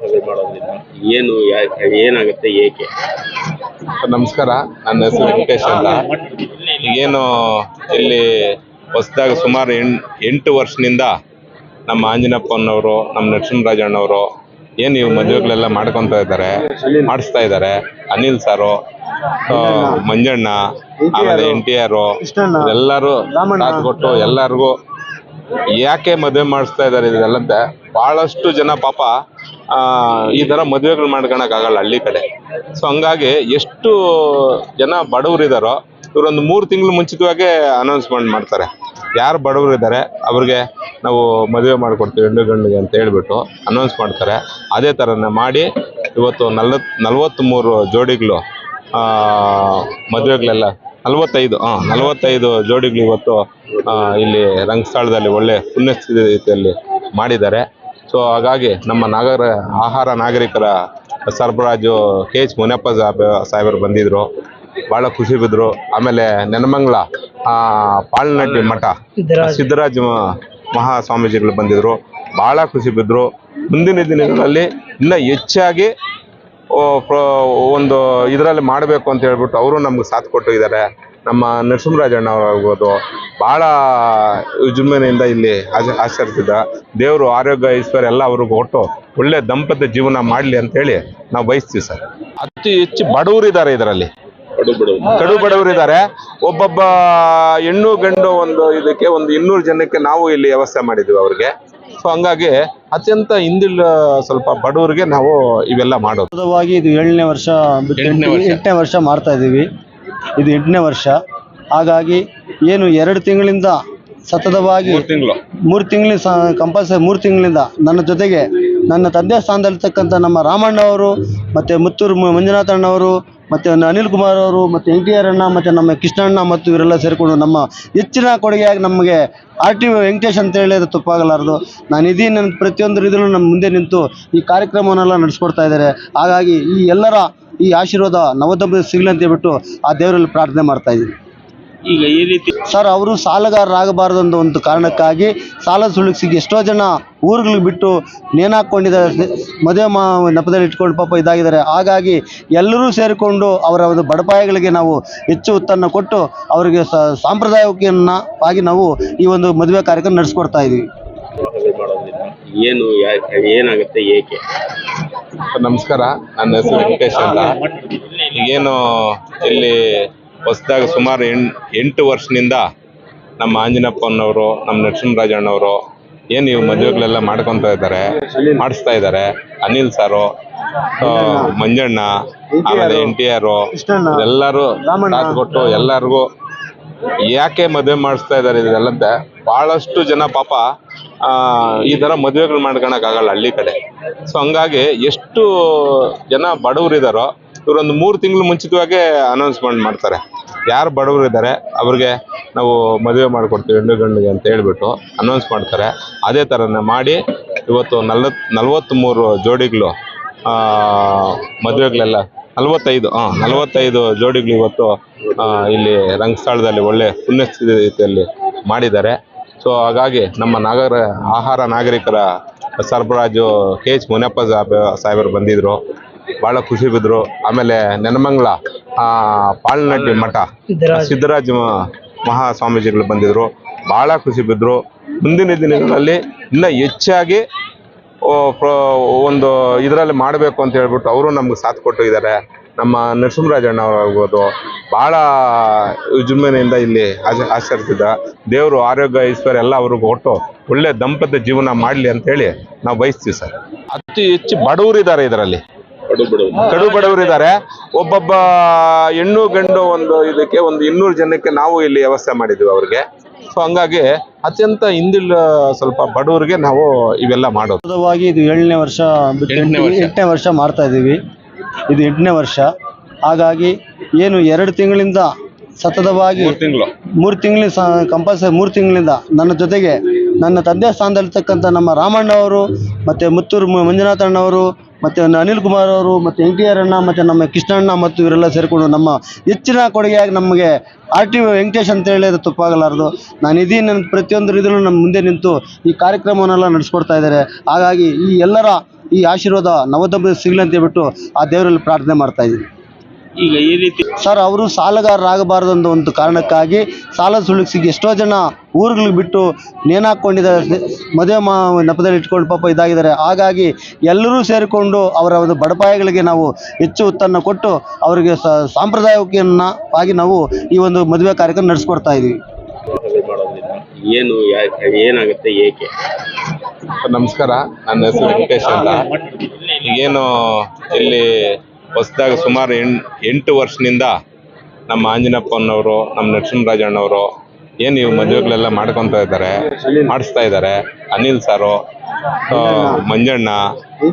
ವಿವಾಹಗಳು ಮಾಡೋದ್ರಿಂದ. ಏನು ಯಾ- ಏನಾಗುತ್ತೆ ಏಕೆ? ನಮಸ್ಕಾರ. ನನ್ನ ಹೆಸರು ವೆಂಕಟೇಶ್ ಅಂತ. ಏನು ಇಲ್ಲಿ ಹೊಸದಾಗಿ ಸುಮಾರು ಎಣ್ ಎಂಟು ವರ್ಷದಿಂದ ನಮ್ಮ ಆಂಜನಪ್ಪನವರು ನಮ್ಮ ನರಸಿಂಹರಾಜಣ್ಣವರು ಏನು ಇವು ಮದುವೆಗಳೆಲ್ಲ ಮಾಡ್ಕೊತಾ ಇದ್ದಾರೆ ಮಾಡಿಸ್ತಾ ಇದ್ದಾರೆ. ಅನಿಲ್ ಸಾರು ಆ, ಮಂಜಣ್ಣ ಆಮೇಲೆ ಎನ್ ಟಿ ಆರ್ ಎಲ್ಲರೂ ಸಾಥ್ ಕೊಟ್ಟು ಎಲ್ಲರಿಗೂ ಯಾಕೆ ಮದುವೆ ಮಾಡಿಸ್ತಾ ಇದ್ದಾರೆ ಇದೆಲ್ಲಂತ ಬಹಳಷ್ಟು ಜನ ಪಾಪ ಆ, ಈ ತರ ಮದುವೆಗಳು ಮಾಡ್ಕೊಳಕ್ಕಾಗಲ್ಲ ಹಳ್ಳಿ ಕಡೆ. ಸೊ ಹಂಗಾಗಿ ಎಷ್ಟು ಜನ ಬಡವರು ಇದಾರೋ ಇವರೊಂದು ಮೂರು ತಿಂಗಳು ಮುಂಚಿತವಾಗೇ ಅನೌನ್ಸ್ಮೆಂಟ್ ಮಾಡ್ತಾರೆ. ಯಾರು ಬಡವರು ಇದ್ದಾರೆ ಅವ್ರಿಗೆ ನಾವು ಮದುವೆ ಮಾಡಿಕೊಡ್ತೀವಿ ಹೆಣ್ಣು ಗಂಡಿಗೆ ಅಂತ ಹೇಳ್ಬಿಟ್ಟು ಅನೌನ್ಸ್ ಮಾಡ್ತಾರೆ. ಅದೇ ಥರನೇ ಮಾಡಿ ಇವತ್ತು ನಲ್ವತ್ತು ನಲ್ವತ್ತ್ಮೂರು ಜೋಡಿಗಳು ಮದುವೆಗಳೆಲ್ಲ ನಲವತ್ತೈದು ಹಾಂ ನಲವತ್ತೈದು ಜೋಡಿಗಳು ಇವತ್ತು ಆ, ಇಲ್ಲಿ ರಂಗಸ್ಥಳದಲ್ಲಿ ಒಳ್ಳೆ ಪುಣ್ಯಸ್ಥಿತಿಯಲ್ಲಿ ಮಾಡಿದ್ದಾರೆ. ಸೊ ಹಾಗಾಗಿ ನಮ್ಮ ನಾಗರ ಆಹಾರ ನಾಗರಿಕರ ಸರಬರಾಜು ಕೆ ಎಚ್ ಮುನಿಯಪ್ಪ ಸಾಹೇಬ್ ಸಾಹೇಬರು ಬಂದಿದ್ರು ಭಾಳ ಖುಷಿ ಬಿದ್ದರು ಆಮೇಲೆ ನೆನಮಂಗ್ಲ ಆ, ಪಾಳ್ನಟ್ಟಿ ಮಠ ಸಿದ್ದರಾಜ ಮಹಾ ಸ್ವಾಮೀಜಿಗಳು ಬಂದಿದ್ರು. ಭಾಳ ಖುಷಿ ಬಿದ್ದರು ಮುಂದಿನ ದಿನಗಳಲ್ಲಿ ಇನ್ನೂ ಹೆಚ್ಚಾಗಿ ಒಂದು ಇದರಲ್ಲಿ ಮಾಡಬೇಕು ಅಂತ ಹೇಳ್ಬಿಟ್ಟು ಅವರು ನಮ್ಗೆ ಸಾಥ್ ಕೊಟ್ಟಿದ್ದಾರೆ ನಮ್ಮ ನರಸಿಂಹರಾಜಣ್ಣ ಆಗ್ಬೋದು. ಭಾಳ ವಿಜೃಂಭಣೆಯಿಂದ ಇಲ್ಲಿ ಆಚ ಆಚರಿಸಿದ ದೇವರು ಆರೋಗ್ಯ ಐಶ್ವರ್ಯ ಎಲ್ಲ ಅವ್ರಿಗೆ ಕೊಟ್ಟು ಒಳ್ಳೆ ದಂಪತಿ ಜೀವನ ಮಾಡಲಿ ಅಂತೇಳಿ ನಾವು ಬಯಸ್ತೀವಿ ಸರ್. ಅತಿ ಹೆಚ್ಚು ಬಡವರಿದ್ದಾರೆ ಇದರಲ್ಲಿ. ಕಡು ಬಡವರು ಇದ್ದಾರೆ. ಒಬ್ಬೊಬ್ಬ ಹೆಣ್ಣು ಗಂಡು ಒಂದು ಇದಕ್ಕೆ ಒಂದು ಇನ್ನೂರು ಜನಕ್ಕೆ ನಾವು ಇಲ್ಲಿ ವ್ಯವಸ್ಥೆ ಮಾಡಿದ್ವಿ ಅವ್ರಿಗೆ. ಸೊ ಹಂಗಾಗಿ ಅತ್ಯಂತ ಹಿಂದಿಲ್ ಸ್ವಲ್ಪ ಬಡವರಿಗೆ ನಾವು ಇವೆಲ್ಲ ಮಾಡೋದು. ಇದು ಏಳನೇ ವರ್ಷ ಬಿಟ್ಟು ಎಂಟನೇ ವರ್ಷ. ಎಂಟನೇ ವರ್ಷ ಮಾಡ್ತಾ ಇದ್ದೀವಿ. ಇದು ಎಂಟನೇ ವರ್ಷ. ಹಾಗಾಗಿ ಏನು ಎರಡು ತಿಂಗಳಿಂದ ಸತತವಾಗಿ ಮೂರು ತಿಂಗಳು. ಮೂರು ಕಂಪಲ್ಸರಿ ಮೂರು ತಿಂಗಳಿಂದ ನನ್ನ ಜೊತೆಗೆ ನನ್ನ ತಂದೆ ಸ್ಥಾನದಲ್ಲಿರ್ತಕ್ಕಂಥ ನಮ್ಮ ರಾಮಣ್ಣ ಅವರು ಮತ್ತು ಮುತ್ತೂರು ಮಂಜುನಾಥಣ್ಣವರು ಮತ್ತು ಅನಿಲ್ ಕುಮಾರ್ ಅವರು ಮತ್ತು ಎನ್ ಟಿ ಆರ್ ಅಣ್ಣ ಮತ್ತು ನಮ್ಮ ಕೃಷ್ಣಣ್ಣ ಮತ್ತು ಇವರೆಲ್ಲ ಸೇರಿಕೊಂಡು ನಮ್ಮ ಹೆಚ್ಚಿನ ಕೊಡುಗೆಯಾಗಿ ನಮಗೆ ಆರ್ ಟಿ ವೆಂಕಟೇಶ್ ಅಂತ ಹೇಳಿದ್ರೆ ತಪ್ಪಾಗಲಾರದು. ನಾನು ಇದೀನಿ ನನ್ನ ಪ್ರತಿಯೊಂದು ರೀತಿಯಲ್ಲೂ ನಮ್ಮ ಮುಂದೆ ನಿಂತು ಈ ಕಾರ್ಯಕ್ರಮವನ್ನೆಲ್ಲ ನಡೆಸ್ಕೊಡ್ತಾ ಇದ್ದಾರೆ. ಹಾಗಾಗಿ ಈ ಎಲ್ಲರ ಈ ಆಶೀರ್ವಾದ ನವದಂಪತಿ ಸಿಗಲಿ ಅಂತ ಹೇಳ್ಬಿಟ್ಟು ಆ ದೇವರಲ್ಲಿ ಪ್ರಾರ್ಥನೆ ಮಾಡ್ತಾ ಇದ್ದೀನಿ. ಈಗ ಈ ರೀತಿ ಸರ್ ಅವರು ಸಾಲಗಾರರಾಗಬಾರದು ಅಂತ ಒಂದು ಕಾರಣಕ್ಕಾಗಿ ಸಾಲ ಸುಳಿಸಿ ಎಷ್ಟೋ ಜನ ಊರುಗಳಿಗೆ ಬಿಟ್ಟು ನೇಣಾಕೊಂಡಿದ್ದಾರೆ ಮದುವೆ ಮಾ ನೆಪದಲ್ಲಿ ಇಟ್ಕೊಂಡು ಪಾಪ ಇದಾಗಿದ್ದಾರೆ. ಹಾಗಾಗಿ ಎಲ್ಲರೂ ಸೇರಿಕೊಂಡು ಅವರ ಒಂದು ಬಡಪಾಯಗಳಿಗೆ ನಾವು ಹೆಚ್ಚು ಉತ್ತನ್ನ ಕೊಟ್ಟು ಅವರಿಗೆ ಸಾಂಪ್ರದಾಯಿಕನ್ನ ಆಗಿ ನಾವು ಈ ಒಂದು ಮದುವೆ ಕಾರ್ಯಕ್ರಮ ನಡೆಸ್ಕೊಡ್ತಾ ಇದ್ದೀವಿ ಏನು ಏನಾಗುತ್ತೆ ಏಕೆ? ನಮಸ್ಕಾರ. ನನ್ನ ಹೆಸರು ವೆಂಕಟೇಶ್ ಅಂತ. ಏನು ಇಲ್ಲಿ ಹೊಸದಾಗಿ ಸುಮಾರು ಎಂಟು ಎಂಟು ವರ್ಷದಿಂದ ನಮ್ಮ ಆಂಜನಪ್ಪನವರು, ನಮ್ಮ ನರಸಿಂಹರಾಜಣ್ಣವರು ಏನು ಇವು ಮದುವೆಗಳೆಲ್ಲ ಮಾಡ್ಕೊತಾ ಇದ್ದಾರೆ, ಮಾಡಿಸ್ತಾ ಇದ್ದಾರೆ. ಅನಿಲ್ ಸಾರು ಮಂಜಣ್ಣ, ಆಮೇಲೆ ಎನ್ ಟಿ ಆರ್, ಎಲ್ಲರೂ. ಸಾಥ್ ಕೊಟ್ಟು ಎಲ್ಲರಿಗೂ ಯಾಕೆ ಮದುವೆ ಮಾಡಿಸ್ತಾ ಇದ್ದಾರೆ ಇದೆಲ್ಲಂತ? ಬಹಳಷ್ಟು ಜನ ಪಾಪ ಈ ತರ ಮದುವೆಗಳು ಮಾಡ್ಕೊಳಕ್ ಆಗಲ್ಲ ಹಳ್ಳಿ ಕಡೆ. ಸೊ ಹಂಗಾಗಿ ಎಷ್ಟು ಜನ ಬಡವರಿದಾರೋ, ಇವರೊಂದು ಮೂರು ತಿಂಗಳು ಮುಂಚಿತವಾಗೇ ಅನೌನ್ಸ್ಮೆಂಟ್ ಮಾಡ್ತಾರೆ. ಯಾರು ಬಡವರು ಇದ್ದಾರೆ ಅವ್ರಿಗೆ ನಾವು ಮದುವೆ ಮಾಡಿಕೊಡ್ತೀವಿ ಹೆಣ್ಣು ಗಂಡಿಗೆ ಅಂತ ಹೇಳ್ಬಿಟ್ಟು ಅನೌನ್ಸ್ ಮಾಡ್ತಾರೆ. ಅದೇ ಥರನೇ ಮಾಡಿ ಇವತ್ತು ನಲ್ವತ್ ನಲ್ವತ್ತ್ಮೂರು ಜೋಡಿಗಳು ಆ, ಮದುವೆಗಳೆಲ್ಲ ನಲವತ್ತೈದು ಹಾಂ ನಲವತ್ತೈದು ಜೋಡಿಗಳು ಇವತ್ತು ಇಲ್ಲಿ ರಂಗಸ್ಥಳದಲ್ಲಿ ಒಳ್ಳೆ ಪುಣ್ಯಸ್ಥಿತಿಯಲ್ಲಿ ಮಾಡಿದ್ದಾರೆ. ಸೊ ಹಾಗಾಗಿ ನಮ್ಮ ನಾಗರ ಆಹಾರ ನಾಗರಿಕರ ಸರಬರಾಜು ಕೆ ಎಚ್ ಮುನಿಯಪ್ಪ ಸಾಹೇಬ್ ಸಾಹೇಬರು ಬಂದಿದ್ರು. ಭಾಳ ಖುಷಿ ಬಿದ್ರು. ಆಮೇಲೆ ನೆನಮಂಗ್ಲ ಆ, ಪಾಳ್ನಟ್ಟಿ ಮಠ ಸಿದ್ದರಾಜ ಮಹಾ ಸ್ವಾಮೀಜಿಗಳು ಬಂದಿದ್ರು. ಬಹಳ ಖುಷಿ ಬಿದ್ರು. ಮುಂದಿನ ದಿನಗಳಲ್ಲಿ ಇನ್ನ ಹೆಚ್ಚಾಗಿ ಒಂದು ಇದರಲ್ಲಿ ಮಾಡಬೇಕು ಅಂತ ಹೇಳ್ಬಿಟ್ಟು ಅವರು ನಮ್ಗೆ ಸಾಥ್ ಕೊಟ್ಟಿದ್ದಾರೆ ನಮ್ಮ ನರಸಿಂಹರಾಜಣ್ಣ ಅವರಾಗ್ಬೋದು ಭಾಳ ವಿಜೃಂಭಣೆಯಿಂದ ಇಲ್ಲಿ ಆಚ ಆಚರಿಸಿದ ದೇವರು ಆರೋಗ್ಯ ಐಶ್ವರ್ಯ ಎಲ್ಲ ಅವ್ರಿಗೆ ಒಟ್ಟು ಒಳ್ಳೆ ದಂಪತಿ ಜೀವನ ಮಾಡಲಿ ಅಂತೇಳಿ ನಾವು ಬಯಸ್ತೀವಿ ಸರ್. ಅತಿ ಹೆಚ್ಚು ಬಡವರು ಇದ್ದಾರೆ ಇದರಲ್ಲಿ. ಕಡು ಬಡವರು ಇದ್ದಾರೆ. ಒಬ್ಬೊಬ್ಬ ಹೆಣ್ಣು ಗಂಡು ಒಂದು ಇದಕ್ಕೆ ಒಂದು ಇನ್ನೂರು ಜನಕ್ಕೆ ನಾವು ಇಲ್ಲಿ ವ್ಯವಸ್ಥೆ ಮಾಡಿದ್ವಿ ಅವ್ರಿಗೆ. ಸೊ ಹಂಗಾಗಿ ಅತ್ಯಂತ ಹಿಂದಿಲ್ ಸ್ವಲ್ಪ ಬಡವರಿಗೆ ನಾವು ಇವೆಲ್ಲ ಮಾಡೋದು. ಸತತವಾಗಿ ಇದು ಏಳನೇ ವರ್ಷ ಬಿಟ್ಟು ಎಂಟನೇ ವರ್ಷ. ಮಾಡ್ತಾ ಇದ್ದೀವಿ. ಇದು ಎಂಟನೇ ವರ್ಷ. ಹಾಗಾಗಿ ಏನು ಎರಡು ತಿಂಗಳಿಂದ ಸತತವಾಗಿ ಮೂರು ತಿಂಗಳು. ಮೂರು ತಿಂಗಳ ಕಂಪಲ್ಸರಿ ಮೂರು ತಿಂಗಳಿಂದ ನನ್ನ ಜೊತೆಗೆ ನನ್ನ ತಂದೆ ಸ್ಥಾನದಲ್ಲಿರ್ತಕ್ಕಂಥ ನಮ್ಮ ರಾಮಣ್ಣ ಅವರು ಮತ್ತು ಮುತ್ತೂರು ಮಂಜುನಾಥಣ್ಣವರು ಮಂಜುನಾಥ ಅಣ್ಣವರು ಮತ್ತು ಅನಿಲ್ ಕುಮಾರ್ ಅವರು ಮತ್ತು ಎನ್ ಟಿ ಆರ್ ಅಣ್ಣ ಮತ್ತು ನಮ್ಮ ಕೃಷ್ಣಣ್ಣ ಮತ್ತು ಇವರೆಲ್ಲ ಸೇರಿಕೊಂಡು ನಮ್ಮ ಹೆಚ್ಚಿನ ಕೊಡುಗೆಯಾಗಿ ನಮಗೆ ಆರ್ ಟಿ ವೆಂಕಟೇಶ್ ಅಂತ ಹೇಳಿದ್ರೆ ತಪ್ಪಾಗಲಾರದು. ನಾನು ಇದೀನಿ ನನ್ನ ಪ್ರತಿಯೊಂದು ಇದರಲ್ಲೂ ನಮ್ಮ ಮುಂದೆ ನಿಂತು ಈ ಕಾರ್ಯಕ್ರಮವನ್ನೆಲ್ಲ ನಡೆಸ್ಕೊಡ್ತಾ ಇದ್ದಾರೆ. ಹಾಗಾಗಿ ಈ ಎಲ್ಲರ ಈ ಆಶೀರ್ವಾದ ನವದಂಪತಿ ಸಿಗಲಿ ಅಂತ ಆ ದೇವರಲ್ಲಿ ಪ್ರಾರ್ಥನೆ ಮಾಡ್ತಾ ಇದ್ದೀವಿ ಈಗ ಈ ರೀತಿ ಸರ್ ಅವರು ಸಾಲಗಾರರಾಗಬಾರದು ಅಂತ ಒಂದು ಕಾರಣಕ್ಕಾಗಿ ಸಾಲ ಸುಳಿಸಿಗೆ ಎಷ್ಟೋ ಜನ ಊರುಗಳಿಗೆ ಬಿಟ್ಟು ನೇಣಾಕೊಂಡಿದ್ದಾರೆ. ಮದುವೆ ಮಾ ನೆಪದಲ್ಲಿ ಇಟ್ಕೊಂಡು ಪಾಪ ಇದಾಗಿದ್ದಾರೆ. ಹಾಗಾಗಿ ಎಲ್ಲರೂ ಸೇರಿಕೊಂಡು ಅವರ ಒಂದು ಬಡಪಾಯಗಳಿಗೆ ನಾವು ಹೆಚ್ಚು ಒತ್ತನ್ನು ಕೊಟ್ಟು ಅವರಿಗೆ ಸ- ಸಾಂಪ್ರದಾಯಿಕನ್ನ ಆಗಿ ನಾವು ಈ ಒಂದು ಮದುವೆ ಕಾರ್ಯಕ್ರಮ ನಡೆಸ್ಕೊಡ್ತಾ ಇದ್ದೀವಿ ಏನು ಏನಾಗುತ್ತೆ ಏಕೆ? ನಮಸ್ಕಾರ. ನನ್ನ ಹೆಸರು ವೆಂಕಟೇಶ್ ಅಂತ. ಏನು ಇಲ್ಲಿ ಹೊಸದಾಗಿ ಸುಮಾರು ಎಂ ಎಂಟು ವರ್ಷದಿಂದ ನಮ್ಮ ಆಂಜನಪ್ಪನವರು ನಮ್ಮ ನರಸಿಂಹರಾಜಣ್ಣವರು ಏನು ಇವು ಮದುವೆಗಳೆಲ್ಲ ಮಾಡ್ಕೊತಾ ಇದ್ದಾರೆ ಮಾಡಿಸ್ತಾ ಇದ್ದಾರೆ ಅನಿಲ್ ಸಾರು ಆ, ಮಂಜಣ್ಣ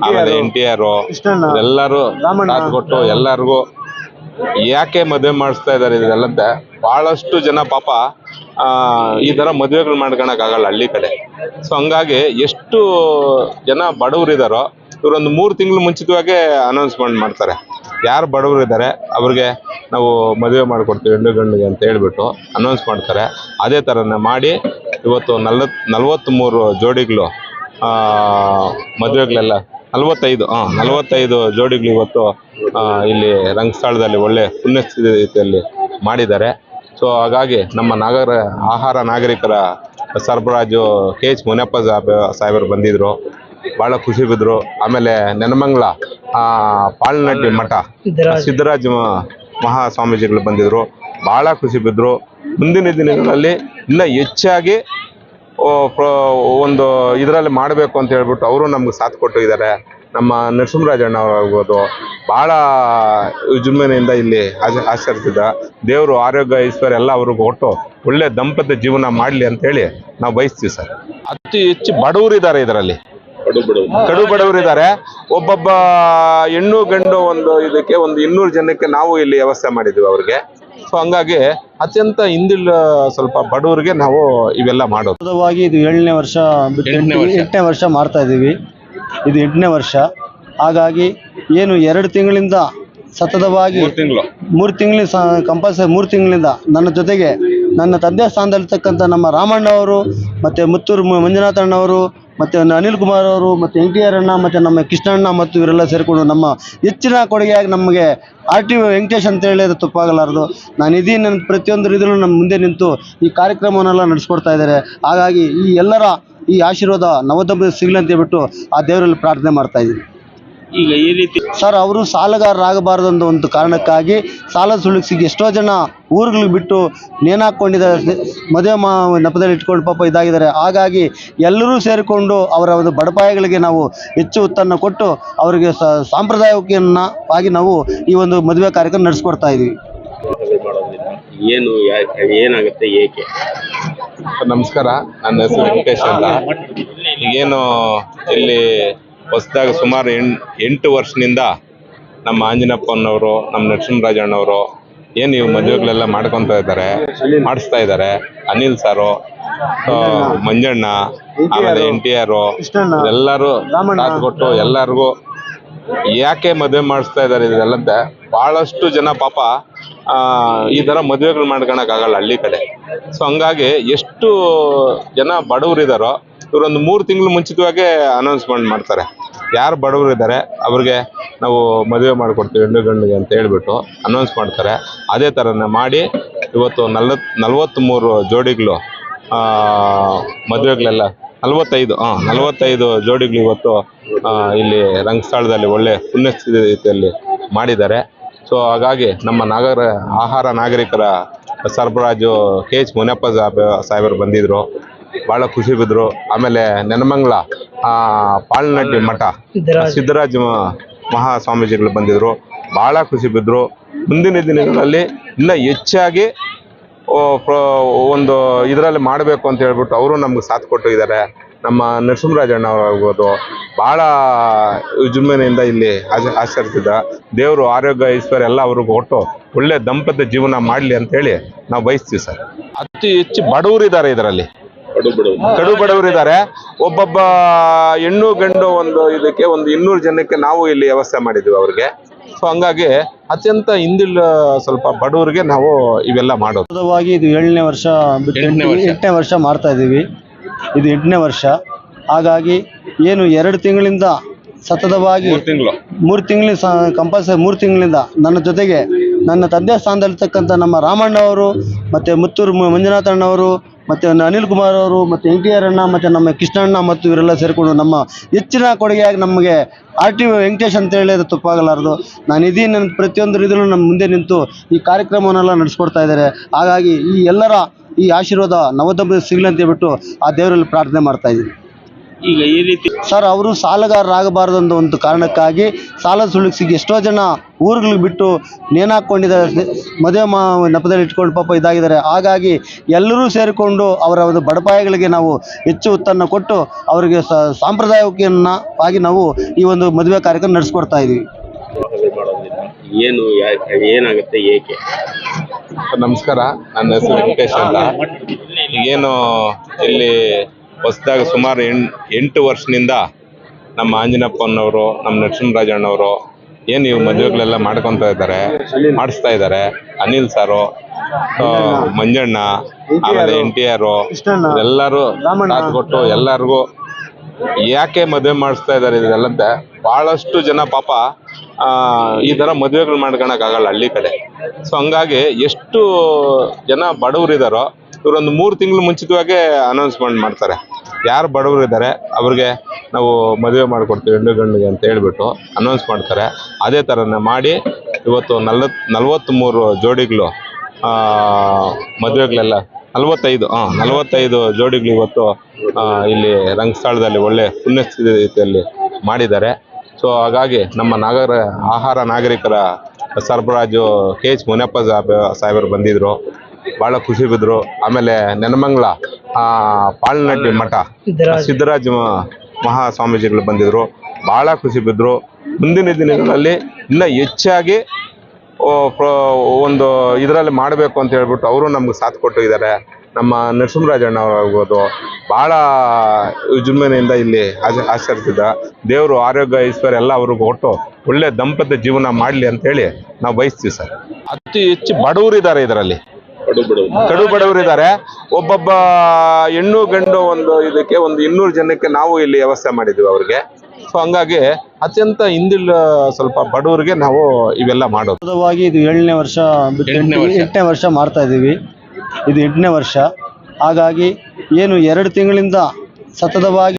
ಆಮೇಲೆ ಎನ್ ಟಿ ಆರ್ ಎಲ್ಲರೂ. ಸಾಥ್ ಕೊಟ್ಟು ಎಲ್ಲರಿಗೂ ಯಾಕೆ ಮದುವೆ ಮಾಡಿಸ್ತಾ ಇದ್ದಾರೆ ಇದೆಲ್ಲಂತೆ ಬಹಳಷ್ಟು ಜನ ಪಾಪ ಆ, ಈ ತರ ಮದುವೆಗಳು ಮಾಡ್ಕೊಳಕ್ ಆಗಲ್ಲ ಹಳ್ಳಿ ಕಡೆ ಸೊ ಹಂಗಾಗಿ ಎಷ್ಟು ಜನ ಬಡವರಿದಾರೋ ಇವ್ರೊಂದು ಮೂರು ತಿಂಗಳು ಮುಂಚಿತವಾಗೇ ಅನೌನ್ಸ್ಮೆಂಟ್ ಮಾಡ್ತಾರೆ. ಯಾರು ಬಡವರು ಇದ್ದಾರೆ ಅವ್ರಿಗೆ ನಾವು ಮದುವೆ ಮಾಡಿಕೊಡ್ತೀವಿ ಹೆಣ್ಣು ಗಂಡಿಗೆ ಅಂತ ಹೇಳ್ಬಿಟ್ಟು ಅನೌನ್ಸ್ ಮಾಡ್ತಾರೆ. ಅದೇ ಥರನೇ ಮಾಡಿ ಇವತ್ತು ನಲ್ವತ್ ನಲ್ವತ್ತ್ಮೂರು ಜೋಡಿಗಳು ಮದುವೆಗಳೆಲ್ಲ, ನಲವತ್ತೈದು ಹಾಂ ನಲವತ್ತೈದು ಜೋಡಿಗಳು ಇವತ್ತು ಇಲ್ಲಿ ರಂಗಸ್ಥಳದಲ್ಲಿ ಒಳ್ಳೆ ಪುಣ್ಯಸ್ಥಿತಿಯಲ್ಲಿ ಮಾಡಿದ್ದಾರೆ. ಸೊ ಹಾಗಾಗಿ ನಮ್ಮ ನಾಗರ, ಆಹಾರ ನಾಗರಿಕರ ಸರಬರಾಜು ಕೆ ಎಚ್ ಮುನಿಯಪ್ಪ ಸಾಹೇಬ್ ಸಾಹೇಬರು ಬಂದಿದ್ರು. ಭಾಳ ಖುಷಿ ಬಿದ್ರು. ಆಮೇಲೆ ನೆನಮಂಗ್ಲ ಆ, ಪಾಳ್ನಟ್ಟಿ ಮಠ ಸಿದ್ದರಾಜ ಮಹಾ ಸ್ವಾಮೀಜಿಗಳು ಬಂದಿದ್ರು. ಬಹಳ ಖುಷಿ ಬಿದ್ರು. ಮುಂದಿನ ದಿನಗಳಲ್ಲಿ ಇನ್ನ ಹೆಚ್ಚಾಗಿ ಒಂದು ಇದರಲ್ಲಿ ಮಾಡಬೇಕು ಅಂತ ಹೇಳ್ಬಿಟ್ಟು ಅವರು ನಮ್ಗೆ ಸಾಥ್ ಕೊಟ್ಟಿದ್ದಾರೆ ನಮ್ಮ ನರಸಿಂಹರಾಜಣ್ಣ ಅವರಾಗ್ಬೋದು ಭಾಳ ವಿಜೃಂಭಣೆಯಿಂದ ಇಲ್ಲಿ ಆಚ- ಆಚರಿಸಿದ ದೇವರು ಆರೋಗ್ಯ ಐಶ್ವರ್ಯ ಎಲ್ಲ ಅವ್ರಿಗೆ ಕೊಟ್ಟು ಒಳ್ಳೆ ದಂಪತಿ ಜೀವನ ಮಾಡಲಿ ಅಂತ ಹೇಳಿ ನಾವು ಬಯಸ್ತೀವಿ ಸರ್. ಅತಿ ಹೆಚ್ಚು ಬಡವರಿದ್ದಾರೆ ಇದರಲ್ಲಿ. ಬಡು ಬಡವರು ಇದ್ದಾರೆ. ಒಬ್ಬೊಬ್ಬ ಹೆಣ್ಣು ಗಂಡು ಒಂದು ಇದಕ್ಕೆ ಒಂದು ಇನ್ನೂರು ಜನಕ್ಕೆ ನಾವು ಇಲ್ಲಿ ವ್ಯವಸ್ಥೆ ಮಾಡಿದ್ವಿ ಅವ್ರಿಗೆ. ಸೊ ಹಂಗಾಗಿ ಅತ್ಯಂತ ಹಿಂದಿಲ್ ಸ್ವಲ್ಪ ಬಡವರಿಗೆ ನಾವು ಇವೆಲ್ಲ ಮಾಡೋದು. ಸತತವಾಗಿ ಇದು ಏಳನೇ ವರ್ಷ ಬಿಟ್ಟು ಎಂಟನೇ ವರ್ಷ. ಮಾಡ್ತಾ ಇದ್ದೀವಿ. ಇದು ಎಂಟನೇ ವರ್ಷ. ಹಾಗಾಗಿ ಏನು ಎರಡು ತಿಂಗಳಿಂದ ಸತತವಾಗಿ ತಿಂಗಳು. ಮೂರು ತಿಂಗಳ ಸ ಕಂಪಲ್ಸರಿ ಮೂರು ತಿಂಗಳಿಂದ ನನ್ನ ಜೊತೆಗೆ ನನ್ನ ತಂದೆ ಸ್ಥಾನದಲ್ಲಿರ್ತಕ್ಕಂಥ ನಮ್ಮ ರಾಮಣ್ಣ ಅವರು ಮತ್ತು ಮುತ್ತೂರು ಮಂಜುನಾಥಣ್ಣವರು ಮಂಜುನಾಥ ಅಣ್ಣವರು ಮತ್ತು ಅನಿಲ್ ಕುಮಾರ್ ಅವರು ಮತ್ತು ಎನ್ ಟಿ ಆರ್ ಅಣ್ಣ ಮತ್ತು ನಮ್ಮ ಕೃಷ್ಣಣ್ಣ ಮತ್ತು ಇವರೆಲ್ಲ ಸೇರಿಕೊಂಡು ನಮ್ಮ ಹೆಚ್ಚಿನ ಕೊಡುಗೆಯಾಗಿ ನಮಗೆ ಆರ್ ಟಿ ವೆಂಕಟೇಶ್ ಅಂತ ಹೇಳಿ ಅದು ತಪ್ಪಾಗಲಾರದು. ನಾನು ಇದೀನಿ ನನ್ನ ಪ್ರತಿಯೊಂದು ಇದರಲ್ಲೂ ನಮ್ಮ ಮುಂದೆ ನಿಂತು ಈ ಕಾರ್ಯಕ್ರಮವನ್ನೆಲ್ಲ ನಡೆಸ್ಕೊಡ್ತಾ ಇದ್ದಾರೆ. ಹಾಗಾಗಿ ಈ ಎಲ್ಲರ ಈ ಆಶೀರ್ವಾದ ನವದಂಪತಿ ಸಿಗಲಿ ಅಂತ ಹೇಳ್ಬಿಟ್ಟು ಆ ದೇವರಲ್ಲಿ ಪ್ರಾರ್ಥನೆ ಮಾಡ್ತಾ ಇದ್ದೀನಿ. ಈಗ ಈ ರೀತಿ ಸರ್ ಅವರು ಸಾಲಗಾರರಾಗಬಾರದು ಅಂತ ಒಂದು ಕಾರಣಕ್ಕಾಗಿ ಸಾಲ ಸುಳಿಸಿಗೆ ಎಷ್ಟೋ ಜನ ಊರುಗಳಿಗೆ ಬಿಟ್ಟು ನೇಣಾಕೊಂಡಿದ್ದಾರೆ. ಮದುವೆ ಮಾ ನೆಪದಲ್ಲಿ ಇಟ್ಕೊಂಡು ಪಾಪ ಇದಾಗಿದ್ದಾರೆ. ಹಾಗಾಗಿ ಎಲ್ಲರೂ ಸೇರಿಕೊಂಡು ಅವರ ಒಂದು ಬಡಪಾಯಗಳಿಗೆ ನಾವು ಹೆಚ್ಚು ಉತ್ತನ್ನ ಕೊಟ್ಟು ಅವರಿಗೆ ಸ- ಸಾಂಪ್ರದಾಯಿಕನ್ನ ಆಗಿ ನಾವು ಈ ಒಂದು ಮದುವೆ ಕಾರ್ಯಕ್ರಮ ನಡೆಸ್ಕೊಡ್ತಾ ಇದ್ದೀವಿ ಏನು ಏನಾಗುತ್ತೆ ಏಕೆ? ನಮಸ್ಕಾರ. ನನ್ನ ಹೆಸರು ವೆಂಕಟೇಶ್ ಅಂತ. ಏನು ಇಲ್ಲಿ ಹೊಸದಾಗಿ ಸುಮಾರು ಎಂ ಎಂಟು ವರ್ಷದಿಂದ ನಮ್ಮ ಆಂಜನಪ್ಪನವರು, ನಮ್ಮ ನರಸಿಂಹರಾಜಣ್ಣವರು ಏನು ಇವು ಮದುವೆಗಳೆಲ್ಲ ಮಾಡ್ಕೊತಾ ಇದ್ದಾರೆ, ಮಾಡಿಸ್ತಾ ಇದ್ದಾರೆ. ಅನಿಲ್ ಸಾರು ಮಂಜಣ್ಣ, ಆಮೇಲೆ ಎನ್ ಟಿ ಆರ್, ಎಲ್ಲರೂ ಕೊಟ್ಟು ಎಲ್ಲರಿಗೂ ಯಾಕೆ ಮದುವೆ ಮಾಡಿಸ್ತಾ ಇದ್ದಾರೆ ಇದೆಲ್ಲಂತೆ? ಬಹಳಷ್ಟು ಜನ ಪಾಪ ಈ ತರ ಮದುವೆಗಳು ಮಾಡ್ಕೊಳಕ್ ಆಗಲ್ಲ ಹಳ್ಳಿ ಕಡೆ. ಸೊ ಹಂಗಾಗಿ ಎಷ್ಟು ಜನ ಬಡವರಿದಾರೋ ಇವ್ರೊಂದು ಮೂರು ತಿಂಗಳು ಮುಂಚಿತವಾಗೇ ಅನೌನ್ಸ್ಮೆಂಟ್ ಮಾಡ್ತಾರೆ. ಯಾರು ಬಡವರಿದ್ದಾರೆ ಅವ್ರಿಗೆ ನಾವು ಮದುವೆ ಮಾಡಿಕೊಡ್ತೀವಿ ಹೆಣ್ಣು ಗಂಡಿಗೆ ಅಂತ ಹೇಳ್ಬಿಟ್ಟು ಅನೌನ್ಸ್ ಮಾಡ್ತಾರೆ. ಅದೇ ಥರನೇ ಮಾಡಿ ಇವತ್ತು ನಲ್ವತ್ ನಲ್ವತ್ತ್ಮೂರು ಜೋಡಿಗಳು ಆ, ಮದುವೆಗಳೆಲ್ಲ ನಲವತ್ತೈದು ಹಾಂ ನಲವತ್ತೈದು ಜೋಡಿಗಳು ಇವತ್ತು ಇಲ್ಲಿ ರಂಗಸ್ಥಳದಲ್ಲಿ ಒಳ್ಳೆ ಪುಣ್ಯಸ್ಥಿತಿಯಲ್ಲಿ ಮಾಡಿದ್ದಾರೆ. ಸೊ ಹಾಗಾಗಿ ನಮ್ಮ ನಾಗರ ಆಹಾರ ನಾಗರಿಕರ ಸರಬರಾಜು ಕೆ ಎಚ್ ಮುನಿಯಪ್ಪ ಸಾಹೇಬ್ ಸಾಹೇಬರು ಬಂದಿದ್ರು. ಭಾಳ ಖುಷಿ ಬಿದ್ರು. ಆಮೇಲೆ ನೆನಮಂಗ್ಲ ಆ, ಪಾಳ್ನಟ್ಟಿ ಮಠ ಸಿದ್ದರಾಜ ಮಹಾ ಸ್ವಾಮೀಜಿಗಳು ಬಂದಿದ್ರು. ಬಹಳ ಖುಷಿ ಬಿದ್ರು. ಮುಂದಿನ ದಿನಗಳಲ್ಲಿ ಇನ್ನ ಹೆಚ್ಚಾಗಿ ಒಂದು ಇದರಲ್ಲಿ ಮಾಡಬೇಕು ಅಂತ ಹೇಳ್ಬಿಟ್ಟು ಅವರು ನಮ್ಗೆ ಸಾಥ್ ಕೊಟ್ಟಿದ್ದಾರೆ. ನಮ್ಮ ನರಸಿಂಹರಾಜಣ್ಣ ಅವರಾಗ್ಬೋದು ಭಾಳ ವಿಜೃಂಭಣೆಯಿಂದ ಇಲ್ಲಿ ಆಚ ಆಚರಿಸಿದ ದೇವರು ಆರೋಗ್ಯ ಐಶ್ವರ್ಯ ಎಲ್ಲ ಅವ್ರಿಗೆ ಕೊಟ್ಟು ಒಳ್ಳೆ ದಂಪತಿ ಜೀವನ ಮಾಡಲಿ ಅಂತ ಹೇಳಿ ನಾವು ಬಯಸ್ತೀವಿ ಸರ್. ಅತಿ ಹೆಚ್ಚು ಬಡವರಿದ್ದಾರೆ ಇದರಲ್ಲಿ. ಬಡು ಬಡವರು. ಇದ್ದಾರೆ. ಒಬ್ಬೊಬ್ಬ ಹೆಣ್ಣು ಗಂಡು ಒಂದು ಇದಕ್ಕೆ ಒಂದು ಇನ್ನೂರು ಜನಕ್ಕೆ ನಾವು ಇಲ್ಲಿ ವ್ಯವಸ್ಥೆ ಮಾಡಿದ್ವಿ ಅವ್ರಿಗೆ. ಸೊ ಹಂಗಾಗಿ ಅತ್ಯಂತ ಹಿಂದಿಲ್ ಸ್ವಲ್ಪ ಬಡವರಿಗೆ ನಾವು ಇವೆಲ್ಲ ಮಾಡೋದು. ಸತತವಾಗಿ ಇದು ಏಳನೇ ವರ್ಷ ಎಂಟನೇ ವರ್ಷ. ಮಾಡ್ತಾ ಇದ್ದೀವಿ. ಇದು ಎಂಟನೇ ವರ್ಷ. ಹಾಗಾಗಿ ಏನು ಎರಡು ತಿಂಗಳಿಂದ ಸತತವಾಗಿ ಮೂರು ತಿಂಗಳು. ಮೂರು ತಿಂಗಳು ಸ ಕಂಪಲ್ಸರಿ ಮೂರು ತಿಂಗಳಿಂದ ನನ್ನ ಜೊತೆಗೆ ನನ್ನ ತಂದೆ ಸ್ಥಾನದಲ್ಲಿರ್ತಕ್ಕಂಥ ನಮ್ಮ ರಾಮಣ್ಣವರು ಮತ್ತು ಮುತ್ತೂರು ಮಂಜುನಾಥಣ್ಣವರು ಮಂಜುನಾಥ ಅಣ್ಣವರು ಮತ್ತು ಅನಿಲ್ ಕುಮಾರ್ ಅವರು ಮತ್ತು ಎನ್ ಟಿ ಆರ್ ಅಣ್ಣ ಮತ್ತು ನಮ್ಮ ಕೃಷ್ಣಣ್ಣ ಮತ್ತು ಇವರೆಲ್ಲ ಸೇರಿಕೊಂಡು ನಮ್ಮ ಹೆಚ್ಚಿನ ಕೊಡುಗೆಯಾಗಿ ನಮಗೆ ಆರ್ ಟಿ ವೆಂಕಟೇಶ್ ಅಂತ ಹೇಳಿದ್ರೆ ತಪ್ಪಾಗಲಾರದು. ನಾನು ಇದೀನಿ ನನ್ನ ಪ್ರತಿಯೊಂದು ರೀತಿಯಲ್ಲೂ ನಮ್ಮ ಮುಂದೆ ನಿಂತು ಈ ಕಾರ್ಯಕ್ರಮವನ್ನೆಲ್ಲ ನಡೆಸ್ಕೊಡ್ತಾ ಇದ್ದಾರೆ. ಹಾಗಾಗಿ ಈ ಎಲ್ಲರ ಈ ಆಶೀರ್ವಾದ ನವದಂಪತಿ ಸಿಗಲಿ ಅಂತ ಆ ದೇವರಲ್ಲಿ ಪ್ರಾರ್ಥನೆ ಮಾಡ್ತಾ ಇದ್ದೀನಿ. ಈಗ ಈ ರೀತಿ ಸರ್ ಅವರು ಸಾಲಗಾರರಾಗಬಾರದು ಅಂತ ಒಂದು ಕಾರಣಕ್ಕಾಗಿ ಸಾಲ ಸುಳಿಗೆ ಸಿಗಿ ಎಷ್ಟೋ ಜನ ಊರುಗಳಿಗೆ ಬಿಟ್ಟು ನೇಣಾಕೊಂಡಿದ್ದಾರೆ ಮದುವೆ ಮಾ ನೆಪದಲ್ಲಿ ಇಟ್ಕೊಂಡು ಪಾಪ ಇದಾಗಿದ್ದಾರೆ. ಹಾಗಾಗಿ ಎಲ್ಲರೂ ಸೇರಿಕೊಂಡು ಅವರ ಒಂದು ಬಡಪಾಯಗಳಿಗೆ ನಾವು ಹೆಚ್ಚು ಉತ್ತನ್ನ ಕೊಟ್ಟು ಅವರಿಗೆ ಸಾಂಪ್ರದಾಯಿಕನ್ನ ಆಗಿ ನಾವು ಈ ಒಂದು ಮದುವೆ ಕಾರ್ಯಕ್ರಮ ನಡೆಸ್ಕೊಡ್ತಾ ಇದ್ದೀವಿ ಏನು ಏನಾಗುತ್ತೆ ಏಕೆ? ನಮಸ್ಕಾರ. ನನ್ನ ಹೆಸರು ವೆಂಕಟೇಶ್ ಅಂತ. ಏನು ಇಲ್ಲಿ ಹೊಸದಾಗಿ ಸುಮಾರು ಎಂಟು ಎಂಟು ವರ್ಷದಿಂದ ನಮ್ಮ ಆಂಜನಪ್ಪನವರು ನಮ್ಮ ನರಸಿಂಹರಾಜಣ್ಣವರು ಏನು ಇವು ಮದುವೆಗಳೆಲ್ಲ ಮಾಡ್ಕೊತಾ ಇದ್ದಾರೆ ಮಾಡಿಸ್ತಾ ಇದ್ದಾರೆ ಅನಿಲ್ ಸಾರು ಮಂಜಣ್ಣ ಆಮೇಲೆ ಎನ್ ಟಿ ಆರ್. ಎಲ್ಲರೂ. ಸಾಥ್ ಕೊಟ್ಟು ಎಲ್ಲರಿಗೂ ಯಾಕೆ ಮದುವೆ ಮಾಡಿಸ್ತಾ ಇದ್ದಾರೆ ಇದೆಲ್ಲಂತ ಬಹಳಷ್ಟು ಜನ ಪಾಪ ಆ, ಈ ತರ ಮದುವೆಗಳು ಮಾಡ್ಕೊಳಕ್ ಆಗಲ್ಲ ಹಳ್ಳಿ ಕಡೆ ಸೊ ಹಂಗಾಗಿ ಎಷ್ಟು ಜನ ಬಡವರಿದಾರೋ ಇವರೊಂದು ಮೂರು ತಿಂಗಳು ಮುಂಚಿತವಾಗೇ ಅನೌನ್ಸ್ಮೆಂಟ್ ಮಾಡ್ತಾರೆ ಯಾರು ಬಡವರು ಇದ್ದಾರೆ, ಅವ್ರಿಗೆ ನಾವು ಮದುವೆ ಮಾಡಿಕೊಡ್ತೀವಿ ಹೆಣ್ಣು ಗಂಡಿಗೆ ಅಂತ ಹೇಳ್ಬಿಟ್ಟು ಅನೌನ್ಸ್ ಮಾಡ್ತಾರೆ. ಅದೇ ಥರನೇ ಮಾಡಿ ಇವತ್ತು ನಲ್ವತ್ತು ನಲ್ವತ್ತ್ಮೂರು ಜೋಡಿಗಳು ಮದುವೆಗಳೆಲ್ಲ, ನಲವತ್ತೈದು ಹಾಂ ನಲವತ್ತೈದು ಜೋಡಿಗಳು ಇವತ್ತು ಇಲ್ಲಿ ರಂಗಸ್ಥಳದಲ್ಲಿ ಒಳ್ಳೆ ಪುಣ್ಯಸ್ಥಿತಿಯಲ್ಲಿ ಮಾಡಿದ್ದಾರೆ. ಸೊ ಹಾಗಾಗಿ ನಮ್ಮ ನಾಗರ, ಆಹಾರ ನಾಗರಿಕರ ಸರಬರಾಜು ಕೆ ಎಚ್ ಮುನಿಯಪ್ಪ ಸಾಹೇಬ್, ಸಾಹೇಬರು ಬಂದಿದ್ರು. ಭಾಳ ಖುಷಿ ಬಿದ್ರು. ಆಮೇಲೆ ನೆನಮಂಗ್ಲ ಆ, ಪಾಳ್ನಟ್ಟಿ ಮಠ ಸಿದ್ದರಾಜ ಮಹಾ ಸ್ವಾಮೀಜಿಗಳು ಬಂದಿದ್ರು. ಬಹಳ ಖುಷಿ ಬಿದ್ರು. ಮುಂದಿನ ದಿನಗಳಲ್ಲಿ ಇನ್ನ ಹೆಚ್ಚಾಗಿ ಒಂದು ಇದರಲ್ಲಿ ಮಾಡಬೇಕು ಅಂತ ಹೇಳ್ಬಿಟ್ಟು ಅವರು ನಮ್ಗೆ ಸಾಥ್ ಕೊಟ್ಟಿದ್ದಾರೆ. ನಮ್ಮ ನರಸಿಂಹರಾಜಣ್ಣ ಆಗ್ಬೋದು. ಭಾಳ ವಿಜೃಂಭಣೆಯಿಂದ ಇಲ್ಲಿ ಆಚ- ಆಚರಿಸಿದ ದೇವರು ಆರೋಗ್ಯ ಐಶ್ವರ್ಯ ಎಲ್ಲ ಅವ್ರಿಗೆ ಕೊಟ್ಟು ಒಳ್ಳೆ ದಂಪತಿ ಜೀವನ ಮಾಡಲಿ ಅಂತ ಹೇಳಿ ನಾವು ಬಯಸ್ತೀವಿ ಸರ್. ಅತಿ ಹೆಚ್ಚು ಬಡವರು ಇದ್ದಾರೆ ಇದರಲ್ಲಿ. ಕಡು ಬಡವರಿದ್ದಾರೆ ಒಬ್ಬೊಬ್ಬ ಹೆಣ್ಣು ಗಂಡು ಒಂದು ಇದಕ್ಕೆ ಒಂದು ಇನ್ನೂರು ಜನಕ್ಕೆ ನಾವು ಇಲ್ಲಿ ವ್ಯವಸ್ಥೆ ಮಾಡಿದ್ವಿ ಅವ್ರಿಗೆ. ಸೊ ಹಂಗಾಗಿ ಅತ್ಯಂತ ಹಿಂದಿಲ್ ಸ್ವಲ್ಪ ಬಡವರಿಗೆ ನಾವು ಇವೆಲ್ಲ ಮಾಡೋದು. ಇದು ಏಳನೇ ವರ್ಷ. ಎಂಟನೇ ವರ್ಷ ಮಾಡ್ತಾ ಇದ್ದೀವಿ. ಇದು ಎಂಟನೇ ವರ್ಷ. ಹಾಗಾಗಿ ಏನು ಎರಡು ತಿಂಗಳಿಂದ ಸತತವಾಗಿ